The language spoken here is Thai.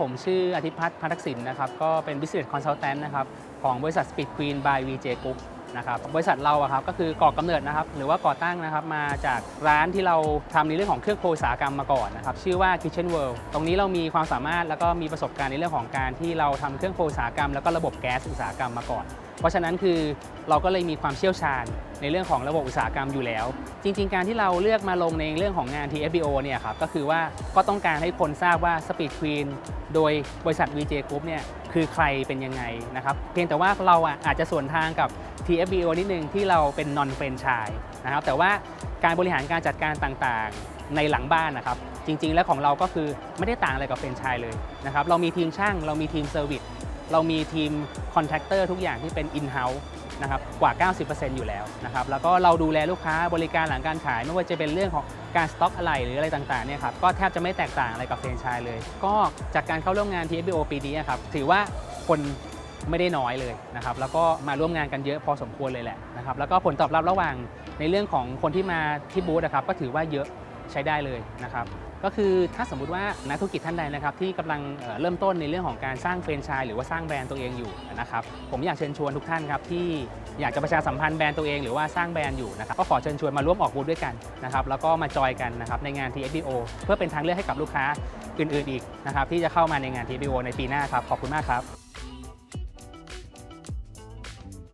ผมชื่ออาทิตพัฒน์พัฒศินนะครับก็เป็น Business Consultant นะครับของบริษัท Speed Queen by VJ Group นะครับบริษัทเราอะครับก็คือก่อกำเนิดนะครับหรือว่าก่อตั้งนะครับมาจากร้านที่เราทำในเรื่องของเครื่องโครอุตสาหกรรมมาก่อนนะครับชื่อว่า Kitchen World ตรงนี้เรามีความสามารถแล้วก็มีประสบการณ์ในเรื่องของการที่เราทำเครื่องโครอุตสาหกรรม แล้วก็ระบบแก๊สอุตสาหกรรมมาก่อน เพราะฉะนั้นคือเราก็เลยมีความเชี่ยวชาญในเรื่องของระบบอุตสาหกรรมอยู่แล้ว จริง ๆ การที่เราเลือกมาลงในเรื่องของงาน TFBO เนี่ยครับก็คือว่าก็ต้องการให้คนทราบว่า Speed Queen โดยบริษัท VJ Group เนี่ยคือใครเป็นยังไงนะครับเพียงแต่ว่าเราอะอาจจะส่วนทางกับ TFBO นิดนึงที่เราเป็น non franchise นะครับแต่ว่าการบริหารการจัดการต่างๆในหลังบ้านนะครับ จริง ๆ แล้วของเราก็คือไม่ได้ต่างอะไรกับแฟรนชส์เลยนะครับเรามีทีมช่างเรามีทีมเซอร์วิส เรามีทีมคอนแทคเตอร์ทุกอย่างที่เป็น in-house นะครับกว่า 90%อยู่แล้วนะครับแล้วก็เราดูแลลูกค้าบริการหลังการขาย ไม่ว่าจะเป็นเรื่องของการสต็อกอะไรหรืออะไรต่างๆเนี่ยครับก็แทบจะไม่แตกต่างอะไรกับเฟรนไชส์เลย ก็จากการเข้าร่วมงาน TFBO ปีนี้ครับถือว่าคนไม่ได้น้อยเลยนะครับแล้วก็มาร่วมงานกันเยอะพอสมควรเลยแหละนะครับแล้วก็ผลตอบรับระหว่างในเรื่องของคนที่มาที่บูธนะครับก็ถือว่าเยอะ ใช้ได้เลยนะครับ ก็คือถ้าสมมุติว่านักธุรกิจท่านใดนะครับ ที่กำลังเริ่มต้นในเรื่องของการสร้างแฟรนไชส์หรือว่าสร้างแบรนด์ตัวเองอยู่นะครับ ผมอยากเชิญชวนทุกท่านครับที่อยากจะประชาสัมพันธ์แบรนด์ตัวเองหรือว่าสร้างแบรนด์อยู่นะครับก็ขอเชิญชวนมาร่วมออกบูธด้วยกันนะครับแล้วก็มาจอยกันนะครับในงาน TFBO เพื่อเป็นทางเลือกให้กับลูกค้าอื่นๆอีกนะครับที่จะเข้ามาในงาน TFBO ในปีหน้าครับขอบคุณมากครับ